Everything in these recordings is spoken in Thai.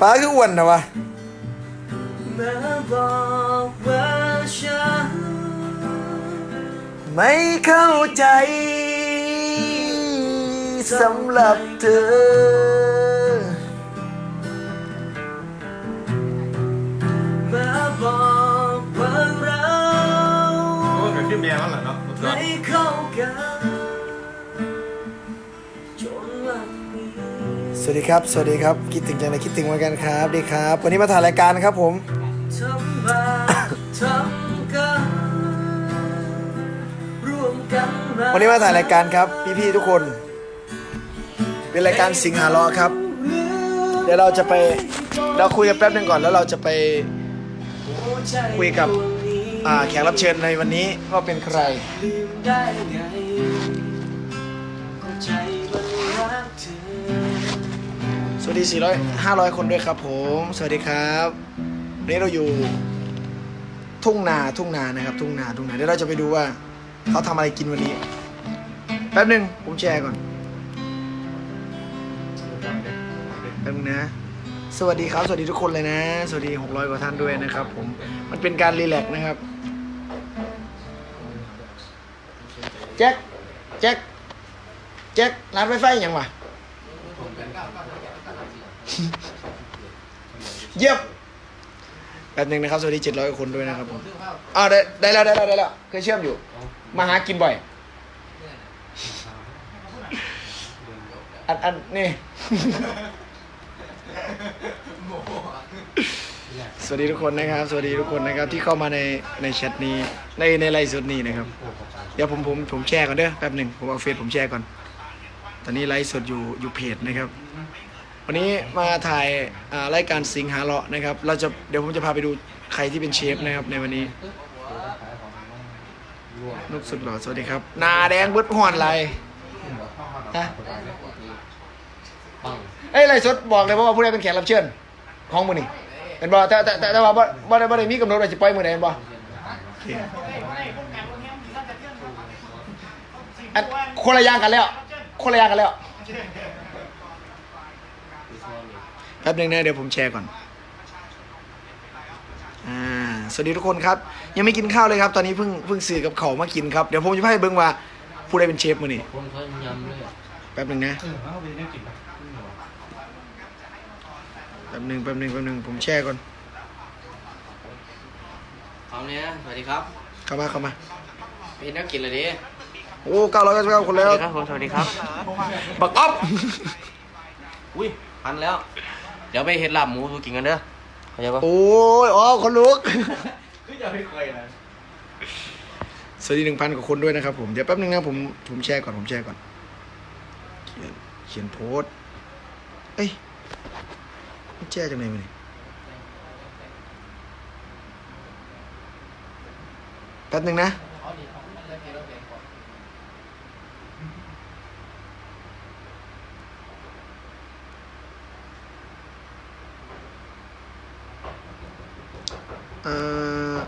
ป้าคืออ้วนนะวะมาบอกว่าฉันไม่เข้าใจสำหรับเธอ มาบอกว่าเราโอ้กับชื่อแมวนั่นแหละเนาะ ไม่เข้ากัน สวัสดีครับ สวัสดีครับ คิดถึงจังเลยคิดถึงเหมือนกันครับดีครับ วันนี้มาถ่ายรายการครับผมทำบาทำกันร่วมกันวันนี้มาถ่ายรายการครับ พี่ๆทุกคน เป็นรายการสิงหาล้อครับ เดี๋ยวเราจะไปเราคุยกันแป๊บหนึงก่อนแล้วเราจะไปคุยกับอ่าแขกรับเชิญในวันนี้ว่าเป็นใคร สวัสดี 400 500 คนด้วยครับผม สวัสดีครับวันนี้เราอยู่ทุ่งนาทุ่งนานะครับ ทุ่งนาทุ่งนาเดี๋ยวเราจะไปดูว่า เขาทำอะไรกินวันนี้ แป๊บหนึ่งผมแชร์ก่อนแป๊บนึงนะ สวัสดีครับ สวัสดีทุกคนเลยนะ สวัสดี 600 กว่าท่านด้วยนะครับ ผม มันเป็นการรีแลกซ์นะครับ แจ็ค แจ็ค แจ็คร้านไฟไฟยังวะ เยี่ยมแป๊บนึงนะครับสวัสดี700คนด้วยนะครับผมอ้าวได้ได้แล้วได้แล้วได้แล้วเคยเชื่อมอยู่ มาหากินบ่อย อันอันนี่ สวัสดีทุกคนนะครับ สวัสดีทุกคนนะครับที่เข้ามาในในแชทนี้ในในไลฟ์สดนี้นะครับ เดี๋ยวผมผมผมแชร์ก่อนเด้อแป๊บหนึ่งผมเอาเฟซผมแชร์ก่อน ตอนนี้ไลฟ์สดอยู่อยู่เพจนะครับ วันนี้มาถ่ายรายการสิงหาเลาะนะครับ เราจะเดี๋ยวผมจะพาไปดูใครที่เป็นเชฟนะครับในวันนี้นุกสุดหล่อสวัสดีครับนาแดงบึดห่อนไรฮะเอ้ยไลฟ์สดบอกเลยว่าผู้ใดเป็นแขกรับเชิญของมือนี่เป็นบ่แต่แต่แต่แต่ว่าบ่บ่ได้บ่ได้มีกำหนดว่าจะปล่อยมือไหนเป็นบ่คนคนละอย่างกันแล้ว คนละอย่างกันแล้ว แป๊บหนึงนะเดี๋ยวผมแชร์ก่อนอ่าสวัสดีทุกคนครับ ยังไม่กินข้าวเลยครับ ตอนนี้เพิ่งเพิ่งซื้อกับเขาวมากินครับ เดี๋ยวผมจะให้เบิ้งว่าผู้ใดเป็นเชฟมือนี่คนเขายำเลยอะแป๊บหนึ่งนะแป๊บหนึ่งแป๊บหนึ่งแป๊บหนึ่งผมแชร์ก่อนพร้อมเนี่ยสวัสดีครับ เข้ามาเข้ามาเป็นนักกินเลยดิโอ้เก้าร้อยเก้าสิบเก้าคนแล้วครับผมสวัสดีครับ บักอ๊อฟอุ้ยพันแล้ว เดี๋ยวไปเห็ดลาบหมูสูกินกันเด้อเข้าใจปะโอ้ยอ๋อคนลุก คือจะไม่เคยนะสวัสดีหนึ่งพันกว่าคนด้วยนะครับผม เดี๋ยวแป๊บหนึงนะผมผมแชร์ก่อนผมแชร์ก่อน เขียนเขียนโพสต์เอ้ยมันแชร์จากไหนมาเนี่ยแป๊บหนึ่งนะ เอ่อ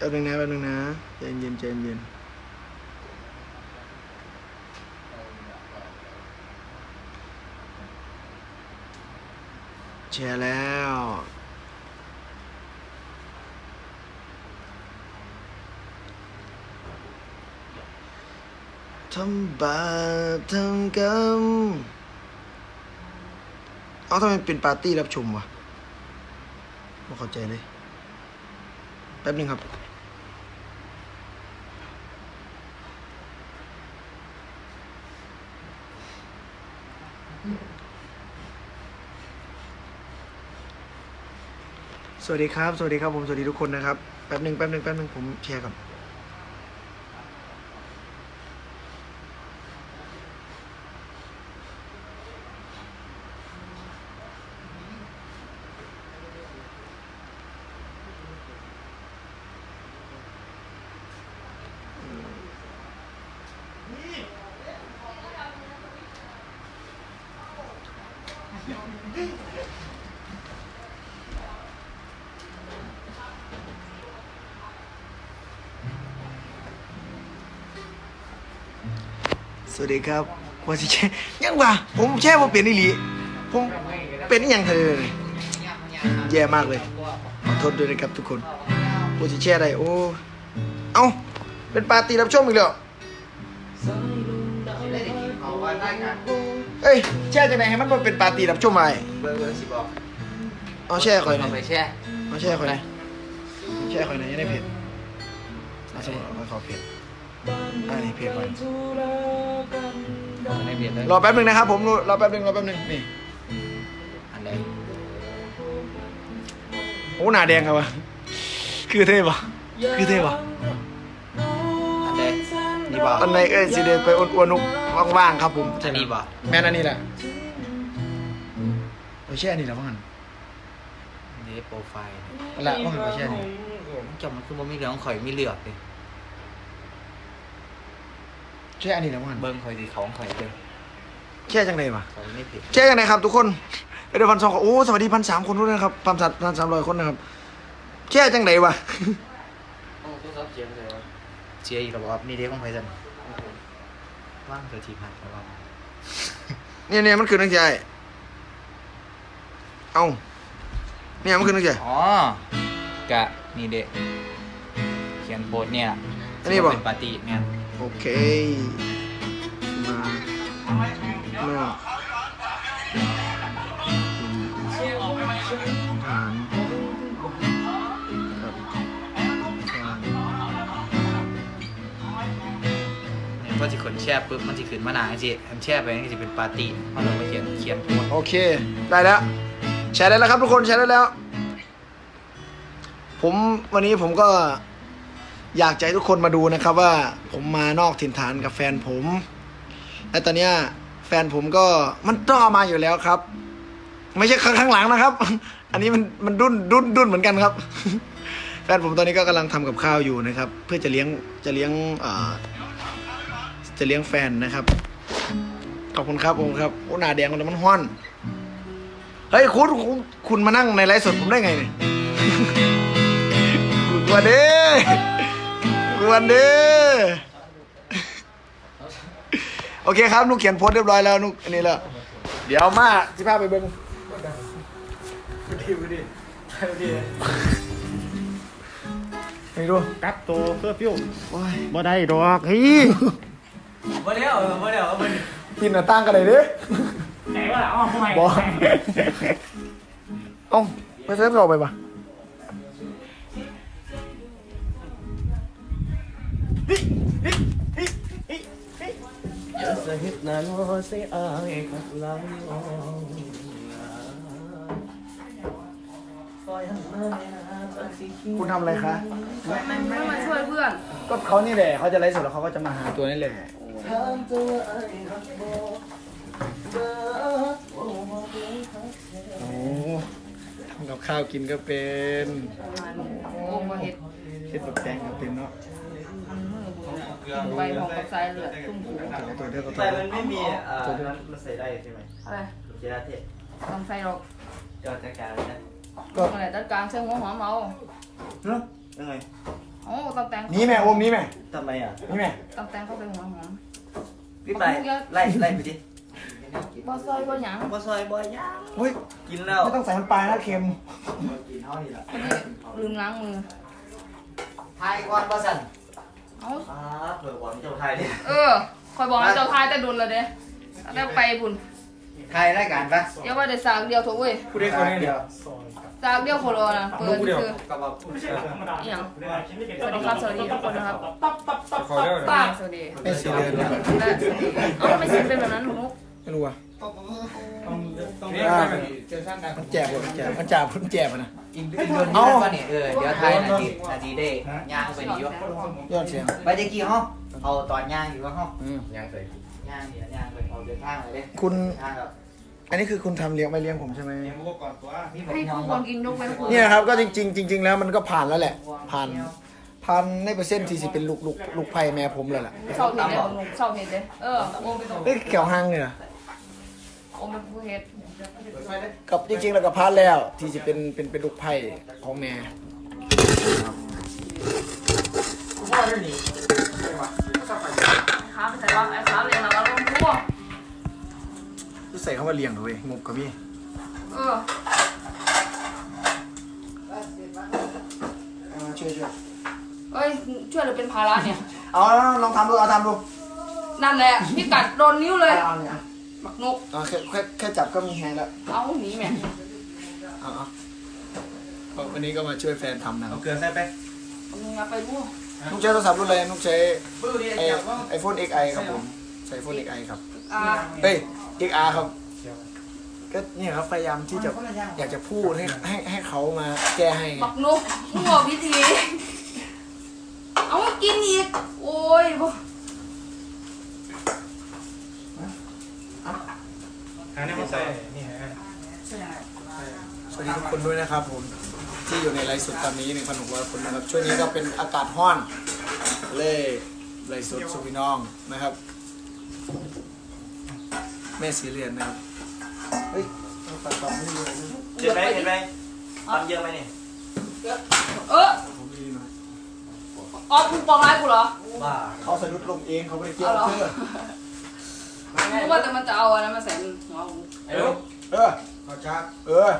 แป๊บนึงนะแป๊บนึงนะใจเย็นใจเย็นแชร์แล้วทำบาปทำกรรมเอาทำไมเป็นปาร์ตี้รับชมวะไม่เข้าใจเลย แป๊บนึงครับ สวัสดีครับ สวัสดีครับผม สวัสดีทุกคนนะครับ แป๊บหนึ่งแป๊บหนึ่งแป๊บหนึ่งผมแชร์ก่อน สวัสดีครับว่าสิแช่ยังวะผมแช่ผมเปลี่ยนอิหลีผมเป็นอีหยังเธอแย่มากเลยขอโทษด้วยนะครับทุกคนว่าสิแช่ได้โอ้เอ้าเป็นปาร์ตี้รับชมอีกแล้ว เอ้ยแช่จังไหนให้มันบ่เป็นปาร์ตี้รับชมไปเบอร์เบอร์สิบอกเอาแช่คอยหน่เอาอยไปแช่เอาแช่คอยหน่อยแช่คอยหน่อยยังได้เพจเอาสมมติเอาขอเพจอ่านี่เพจคอยในเบียดเลยรอแป๊บหนึงนะครับผมรอแป๊บหนึงรอแป๊บหนึงนี่อันใดโอ้หน้าแดงครับวะคือเท่ปะคือเท่ปะอันใดนี่บอกอันไหนเอ้ยสิเดไปอ้วนๆนุก ว่างๆครับผมอันนี้บอกแม่นอันนี้แหละไปแช่อันนี้แล้วมั้งนี่โปรไฟล์นั่นแหละว่าหันไปแช่อันนี้จำมันคือบ่มีเหลืองข่อยมีเหลือกดิแช่อันนี้แล้วมั้งเบิ้งข่อยดีของข่อยเด้อแช่จังไหนวะข่อยไม่ผิดแช่จังไหนครับทุกคนไปเดี๋ยวพันสองโอ้สวัสดีพันสามคนด้วยนะครับพันสามพันสามร้อยคนนะครับแช่จังไหนวะเชียร์อีกแล้วบอกนี่เด็กของไผจัน ว่างเธอทีพันแล้วว่าเนี่ยเนี่ยมันคือนักใจเอ้าเนี่ยมันคือนักใจอ๋อกะนี่เด็กเขียนโพสต์เนี่ยอันนี้บ่เป็นปาร์ตี้เนี่ยโอเค มาเมื่อฐานครั เนี่ยก็จะขนแช่ปุ๊บมันจะขึ้นมาหนาสิอันแช่ไปนี่จะเป็นปาร์ตี้เขาลงมาเขียนเขียนโพสต์โอเค ได้แล้ว แชร์ได้แล้วครับทุกคนแชร์ได้แล้ว ผมวันนี้ผมก็อยากจะให้ทุกคนมาดูนะครับว่าผมมานอกถิ่นฐานกับแฟนผม และตอนเนี้ยแฟนผมก็มันต้องเอามาอยู่แล้วครับ ไม่ใช่ข้างหลังนะครับ อันนี้มันมันดุนดุนดุนเหมือนกันครับ แฟนผมตอนนี้ก็กำลังทำกับข้าวอยู่นะครับ เพื่อจะเลี้ยงจะเลี้ยงอ่อ จะเลี้ยงแฟนนะครับ ขอบคุณครับผมครับโอ้หน้าแดงมันมันห้อนเฮ้ยคุณคุณคุณมานั่งในไลฟ์สดผมได้ไงเนี่ยคุณวันเด้คุณวันเด้โอเคครับนุกเขียนโพสต์เรียบร้อยแล้วนุกอันนี้แล้วเดี๋ยวมาสิพาไปเบิ้งไม่รู้กัดตัวเพื่อฟิวโอ้ยบ่ได้ดอกฮี มาเร็วมาเร็วมาเร็วกินหน้าตั้งกันเลยดิไหนวะอ๋อทำไมบอกเอ้าไปเซฟเราไปปะสหิตนั้นว่าสิอายขัดหลังออกซอยหันมาสักสิคิดคุณทำอะไรคะไม่มาช่วยเพื่อน ก็เขานี่แหละเขาจะไลฟ์สดแล้วเขาก็จะมาหาตัวนี่แหละ ถามตัวไอ้รักบ่เบิดโอ้บ่เบิดครับโอ้ทำกับข้าวกินก็เป็นโอ้มาเห็ดเฮ็ดแบบแกงก็เป็นเนาะไปหอมกับสายเลือดตุ้มหูตัวตัวเดียวก็ตัวแต่มันไม่มีเอ่อนั้นมันใส่ได้ใช่ไหมอะไรเจลาเทศต้องใส่หรอกจอดจัดการนะก็อะไรจัดการใส่หัวหอมเอาเนาะยังไงโอ้ตำแตงนี่แม่โอมนี่แม่ทำไมอะนี่แม่ตำแตงเข้าไปหัวหอม พี่ไปไล่ไล่ไปดิบ่ซอยบ่หยังบ่ซอยบ่ย่างเฮ้ยกินแล้วไม่ต้องใส่น้ำปลานะเค็มกินเท่านี้ละวันนี้ลืมล้างมือทายก่อนว่าสั่นเอ้าอ่าเผื่อก่อนเจ้าทายดิเออคอยบอกให้เจ้าทายแต่ดุนและเด้แล้วไปบุญทายรายการปะอย่าว่าได้สากเดียวโถเว้ยผู้ใดคนนี้เดียว สากเดียวโคโลนะเปิดคือกับว่าอหย่างสวัสดีครับสวัสดีทุกคนนะครับป้าสวัสดีไม่สีเดือนนะและสวัสดีเอ้าทำไมเสียงเป็นแบบนั้นหนูนุ๊กไม่รู้อะมันแจกว่ะมันแจกมันจ่ามันแจกอะนะอินโดนนี่ป่ะเนี่ยเออเดี๋ยวไทยนาทีนาทีได้ย่างไปนี่วะยอดเสียงไปจะกี่ห้องเอาตอนย่างอยู่ว่าห้องอืมย่างใส่ย่างเดี๋ยวย่างไปเอาเดินทางเลยเด้คุณทางกับ อันนี้คือคุณทำเลี้ยงไม่เลี้ยงผมใช่ไหมพี่ผมให้ยอทุมกคนกินยกเว้นคุณเนี่ยครับก็จริงๆจริงๆแล้วมันก็ผ่านแล้วแหละ ผ่านผ่านในเปอร์เซ็นต์ที่สิเป็นลูกลูกลูกไผ่แม่ผมเลยแหละเศร้าเห็ดเลยหนูเศร้าเห็ดเลยเออโอมไปตรงเอ้ยแขวห้างเนี่ยโอมเป็นผู้เห็ดกับจริงๆแล้วก็ผ่านแล้วที่จะเป็นเป็นเป็นลูกไผ่ของแม่ค้าไปใส่ว่าไอ้ค้าเรียนแล้วก็ ใส่คำว่าเลี้ยงเลยงบกับพี่เออช่วยช่วยเอ้ยช่วยหรือเป็นภาระเนี่ย เอาลองทำดูเอาทำดูนั่นแหละพี่กัดโดนนิ้วเลยเอาเนี่ยบักนกเอาแค่แค่แค่จับก็มีแฮงแล้วเอาหนีแม่เอาเอาเอาวันนี้ก็มาช่วยแฟนทำนะครับเกลือใส่ไปเอามึงมาไปดูนุกใช้โทรศัพท์รุ่นอะไรนุกใช้ปื้อนี่ไอจับว่าไอโฟน XI ครับผมใช้ไอโฟน XI ครับ อ่าเฮ้ย XR ครับ ก็เนี่ยครับพยายามที่จะอยากจะพูดให้ให้ให้เขามาแก้ให้ไงบักนกมึงบอกวิธีเอามากินอีก โอ้ยบ่หาเนี่ยมาใส่นี่ฮะสวัสดีทุกคนด้วยนะครับผมที่อยู่ในไลฟ์สดตอนนี้1,600คนนะครับช่วงนี้ก็เป็นอากาศร้อนเลยไลฟ์สดสุพี่น้องนะครับ แม่สีเรียนนะครับ เฮ้ยเอาปัดปัดไม่เลยนะเห็นไหมเห็นไหมทำเยอะไหมนี่เออผมดีหน่อยออกมึงปองร้ายกูเหรอบ้าเขาสะดุดลงเองเขาไม่ได้เกี่ยวเอาเหรอเธอรู้ว่าแต่มันจะเอาอันนั้นมาใส่หัวกูไอ้ลูกเออเอาชักเออ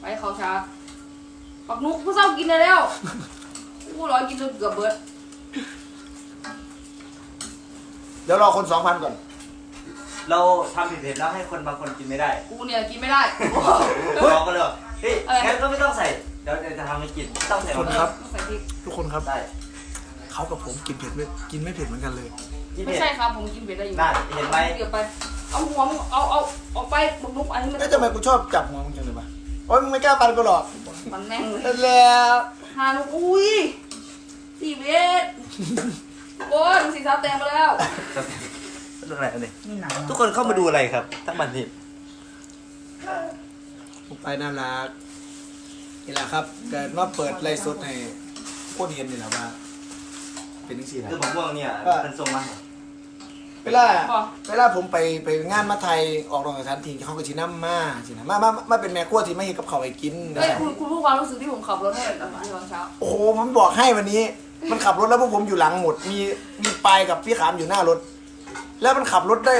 ไปเขาชาร์จบักนุกผู้เศร้ากินได้แล้วกูร้อยกินจนเกือบเบิดเดี๋ยวรอคนสองพันก่อน เราทำผิดเผ็ดแล้วให้คนบางคนกินไม่ได้กูเนี่ยกินไม่ได้ เราก็เลยบอกเฮ้ยอะไร งั้นก็ไม่ต้องใส่เดี๋ยวเดี๋ยวจะทำให้กินไม่ต้องใส่คนหมดครับต้องใส่พริกทุกคนครับ ได้เขากับผมกินเผ็ดไม่กินไม่เผ็ดเหมือนกันเลย กินไม่เผ็ด ใช่ครับผมกินเผ็ดได้อยู่นั่นเห็นไหม เดี๋ยวไป เอาหัวมึงเอาเอาเอาไปบักนุกอันนี้มันเอ๊ะทำไมกูชอบจับหัวมึงจังเลยวะโอ๊ยมึงไม่กล้าปันกูหรอกมันแม่งเลย นั่นแล้ว ฮานุกอุ้ยสี่เวทโอ้ยมึงสีสาวแตงไปแล้ว เรื่องอะไรอันนี้ทุกคนเข้ามาดูอะไรครับทั้งบันทีผมไปน่ารักนี่แหละครับเกิดมาเปิดไลฟ์สดให้คนเห็นนี่แหละว่า เป็นทั้งสี่แหละ คือผมพวกเนี่ยเออเป็นทรงมาให้เวลาบอกเวลาผมไปไปงานมาไทยออกโรงงานทีเขาก็ชี้น้ำมาสินะมามามาเป็นแม่ครัวที่ไม่ให้กับเขาวไปกินเฮ้ยคุณคุณพูดความรู้สึกที่ผมขับรถให้หน่อยตอนเช้าโอ้โหผมบอกให้วันนี้ มันขับรถแล้วพวกผมอยู่หลังหมด มีมีปายกับพี่ขามอยู่หน้ารถ แล้วมันขับรถได้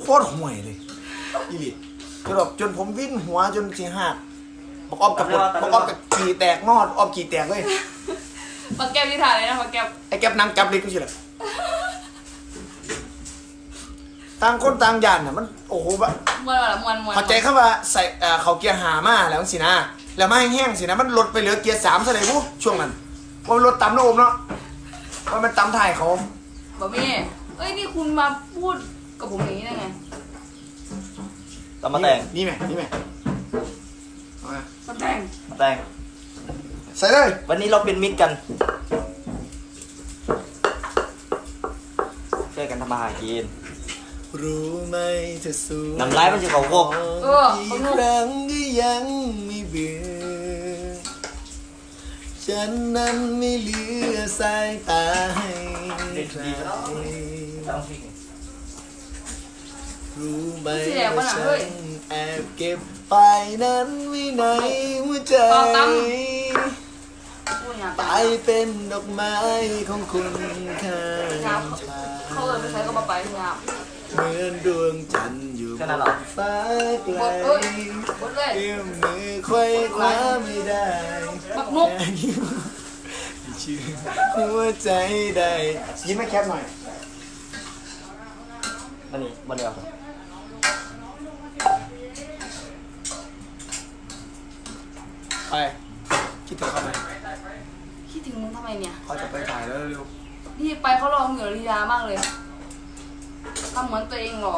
โคตรห่วยเลยอีหลีจนแบบจนผมวิ่นหัวจนสีหักบอกอ้อมกับรถบอกอ้อมกับขี่แตกนอดอ้อมขี่แตกเลยปากแก้วที่ถ่ายเลยนะปากแก้วไอ้แก๊บนางกับเล็กก็ใช่หรอต่างคนต่างยันน่ะมันโอ้โหแบบมวนอะไรมวนมวนเข้าใจคำว่าใส่เอ่อเขาเกียร์หามาแล้วสินะแล้วมาแห้งๆสินะมันลดไปเหลือเกียร์สามซะเลยปุ๊ช่วงนั้นว่ามันลดต่ำนะโอมเนาะว่ามันต่ำถ่ายเขาบะมี่ เอ้ยนี่คุณมาพูดกับผมอย่างนี้ได้ไงตำมาแต่งนี่ไหมนี่ไหมเอามาสแตงมาแต่ง ใส่เลยวันนี้เราเป็นมิตรกันช่วยกันทำมาหากิน รู้ไหมเธอสู้น้ำลายมันจะเขาโคก เอออีบักกนุคกรั้งก็ยังไม่เบื่อฉันนั้นไม่เหลือสายตาให้ใคร รู้ไหมว่าฉันแอบเก็บไปนั้นไว้ในหัวใจพูดอย่างไปเป็นดอกไม้ของคุณข้าเขาเลยไม่ใช้ก็มาไปงามเหมือนดวงจันทร์อยู่บนฟ้าไกลเอื้อมมือควยคว้าไม่ได้บักนุกชื่อหัวใจได้ยิ้มให้แคปหน่อย อันนี้บนเดียวครับไปคิดถึงเขาไหมคิดถึงมึงทำไมเนี่ย เขาจะไปถ่ายแล้วเร็วพี่ไปเขารอเหงื่อลีลามากเลยทำเหมือนตัวเองหรอ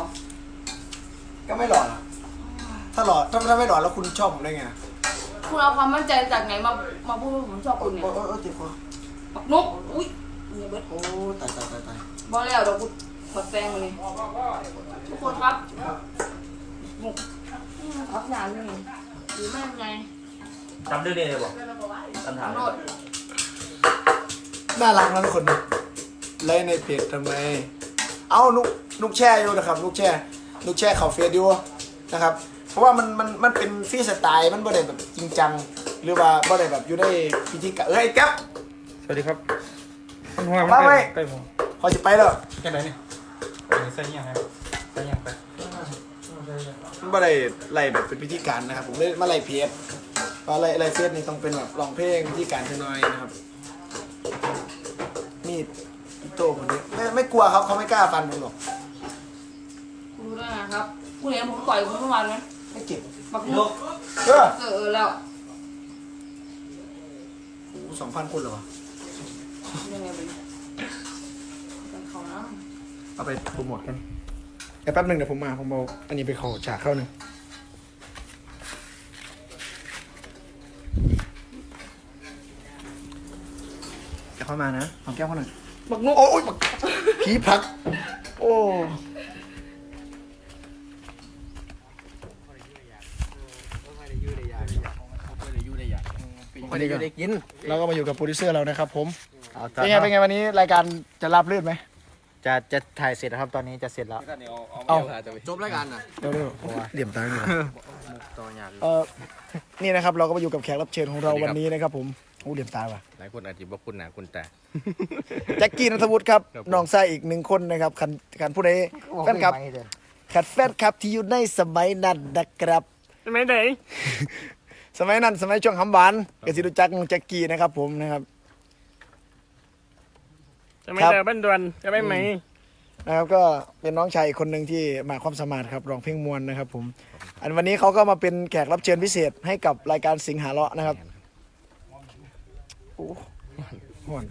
ก็ไม่หล่อหรอกถ้าหล่อถ้าถ้าไม่หล่อแล้วคุณชอบผมได้ไงคุณเอาความมั่นใจจากไหนมามาพูดว่าผมชอบคุณเนี่ยโอ้โอ้โอ้เจ็บคอบักนกอุ้ยเนี่ยเบิดโอ้ตายตายตายตายบอแล้วเดี๋ยวกู บัดแปลงมาเลยทุกคนครับหมุกนี่มันทับยานนี่หรือไม่ยังไงจำเรื่องนี้เลยบอกคำถามโนดน่ารักนะทุกคนไลค์ในเพจทำไม เอานุกนุกแช่อยู่นะครับนุกแช่นุกแช่เขาเฟซอยู่นะครับ เพราะว่ามันมันมันเป็นฟรีสไตล์มันบ่ได้แบบจริงจัง หรือว่าบ่ได้แบบอยู่ในพิธีการเอ้ยแก๊ปสวัสดีครับมันหัวมามันไว้ใกล้ใกล้ผมพอจะไปแล้วแค่ไหนเนี่ย อันนี้ใส่ยังไงใส่ยังไปมันบ่ได้ไล่แบบเป็นพิธีการนะครับ ผมเลยมาไล่เพจเพราไล่ไล่เฟซนี่ต้องเป็นแบบร้องเพลงพิธีการเท่าน้อยนะครับมีดโตคนนี้ไม่ไม่กลัวครับเขาไม่กล้าฟันผมหรอกรู้ได้ไงครับคุณเห็นผมต่อยคุณเมื่อวานไหมไม่เจ็บบักนุกเออเออแล้วสองพันคนเหรอวะยังไงเป็นเนเขานะ เอาไปโปรโมทกันเดี๋ยวแป๊บหนึงเดี๋ยวผมมาผมเอาอันนี้ไปขอฉากเข้าหนึ่งเดี๋ยวเข้ามานะหอมแก้มเขาหน่อยบักนุกโอ้ยบักผีพัก โอ้วันนี้ก็ได้กิน เราก็มาอยู่กับโปรดิวเซอร์เรานะครับผมเอาเป็นไงเป็นไงวันนี้รายการจะรับลื่นไหม จะจะถ่ายเสร็จแล้วครับตอนนี้จะเสร็จแล้วเอา จบรายการน่ะเร็วๆเหลี่ยมตาเลยต่อหยาดเออนี่นะครับเราก็มาอยู่กับแขกรับเชิญของเราวันนี้นะครับผมโอ้เหลี่ยมตาว่ะหลายคนอาจจะบอกคุณหนาคุณแต่แจ็คกี้นัทวุฒิครับครับผม น้องชายอีกหนึ่งคนนะครับคันคันผู้ใดแฟนคลับขัดแฟนคลับที่อยู่ในสมัยนั้นนะครับ สมัยไหนสมัยนั้นสมัยช่วงคำหวานก็สิรู้จักน้องแจ็คกี้นะครับผมนะครับ สมัยครับเดิมบ้านดวนจะไม่ไหม นะครับก็เป็นน้องชายอีกคนหนึ่งที่มาความสามารถครับร้องเพลงมวลนะครับผม อันวันนี้เขาก็มาเป็นแขกรับเชิญพิเศษให้กับรายการสิงหาเลาะนะครับโอ้ห่อน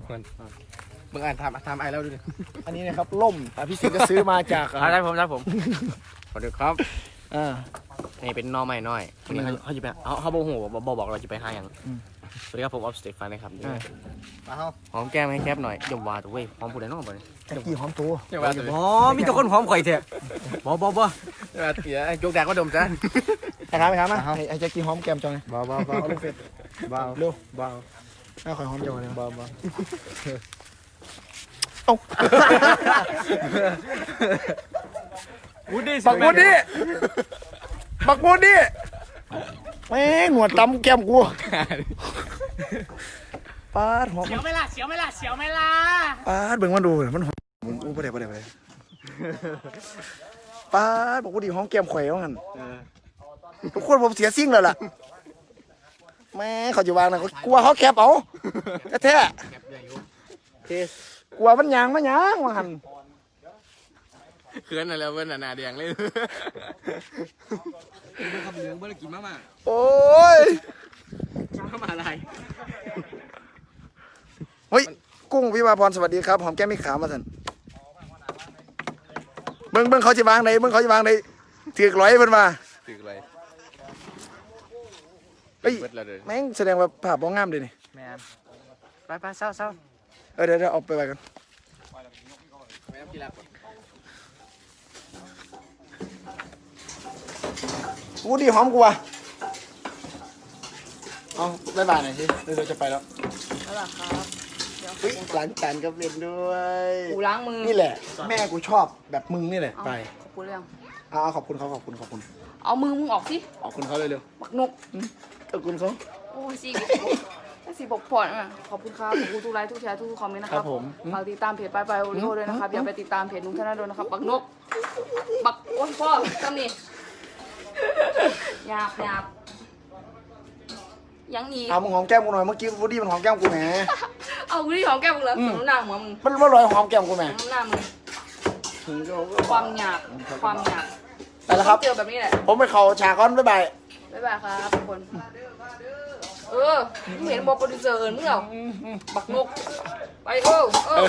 มึงอ่านทำทำไอแล้วดูดิอันนี้นะครับล่มอะพี่สิงห์ก็ซื้อมาจากเอาได้ผมได้ผมขอดูครับ อ่านี่เป็นหนอใหม่น้อยวันนี้เขาเขาจะไปเขาเขาบอกหัวบอกบอกเราจะไปหาอย่างอืม สวัสดีครับผมออฟสเตฟานนะครับอ่าหอมแก้มให้แคบหน่อยอย่าว่าตัวเว้ยหอมผู้ใดน้องบ่เนี่ยแจ็คกี้หอมตัวอย่าว่าตัวอ๋อมีแต่คนหอมข่อยเถอะบอบอบออย่าว่าเสียยกแดกก็ดมจ้ะไอ้ครับไอ้ครับมาให้ให้แจ็คกี้หอมแก้มจอยบอบอบอเอาลูกเฟสบอเร็วบอน่าคอยหอมจอยเลยบอบอเอ้า วูดดี้บักมูดดิบักมูดดิแม่งหนวดตำแก้มกูปาดหอมเสียวไหม่ล่ะเสียวไหม่ล่ะเสียวไหม่ล่ะปาดเบิ่งมันดูมันหอมมันอู้ประเดี๋ยวประเดี๋ยวประเดี๋ยวปาดบอกว่าดีหอมแก้มข่อยว่างั้นทุกคนผมเสียซิ่งแล้วล่ะแม่เขาจะวางนะเขากลัวเขาแคบเอาแท้ๆกลัวมันยางมันยางว่าหัน เขินอะไรเว้นหนาแดงเลยโอ้ยมาอะไรเฮ้ย กุ้งวิวาพรสวัสดีครับ หอมแก้มไม่ขาวมาสันเบิ่งเบิ่งเขาจะวางไหนเบิ่งเขาจะวางไหนถือกร้อยเพิ่นมาตึกอะไรเฮ้ยเบิดแล้วเด้อแม่งแสดงว่าภาพบ่งามเลยนี่แมนไปไปเศร้าเศร้า เออเดี๋ยวเดี๋ยวเอาไปไว้กันกู ดีหอมกูว่ะเอาบายบายหน่อยสิเดี๋ยวเราจะไปแล้วแล้วล่ะครับ เดี๋ยวเฮ้ยหลังจานกับเล่นด้วย กูล้างมือนี่แหละ แม่กูชอบแบบมึงนี่แหละเอาไปขอบคุณเรื่องเอาเอาขอบคุณเขาขอบคุณขอบคุณเอามือมึงออกสิขอบคุณเขาเร็วบักนกๆขอบคุณเขา โอ้ยสีสีบกผ่อนอะขอบคุณครับขอบคุณทุกไลค์ทุกแชร์ทุกคอมเมนต์นะครับฝากติดตามเพจไปไปโอริโอด้วยนะครับ อย่าไปติดตามเพจนุ้งธนาโดนนะครับ บักนก บักโอ้ยพ่อทำนี่ หยาบหยาบยังอีกเอามึงหอมแก้มกูหน่อยเมื่อกี้วูดดี้มันหอมแก้มกูแหม เอากูที่หอมแก้มมึงเหรอสมน้ำหน้าหัวมึงมันว่าลอยหอมแก้มกูแหมสมน้ำหน้ามึงความหยาบความหยาบไปแล้วครับ เจอแบบนี้แหละผมไปเข่าฉากก่อนบ๊ายบายบ๊ายบายครับทุกคนเออมึงเห็นบอกโปรดิวเซอร์เอิญมึงเหรอบักนกไปเออเออ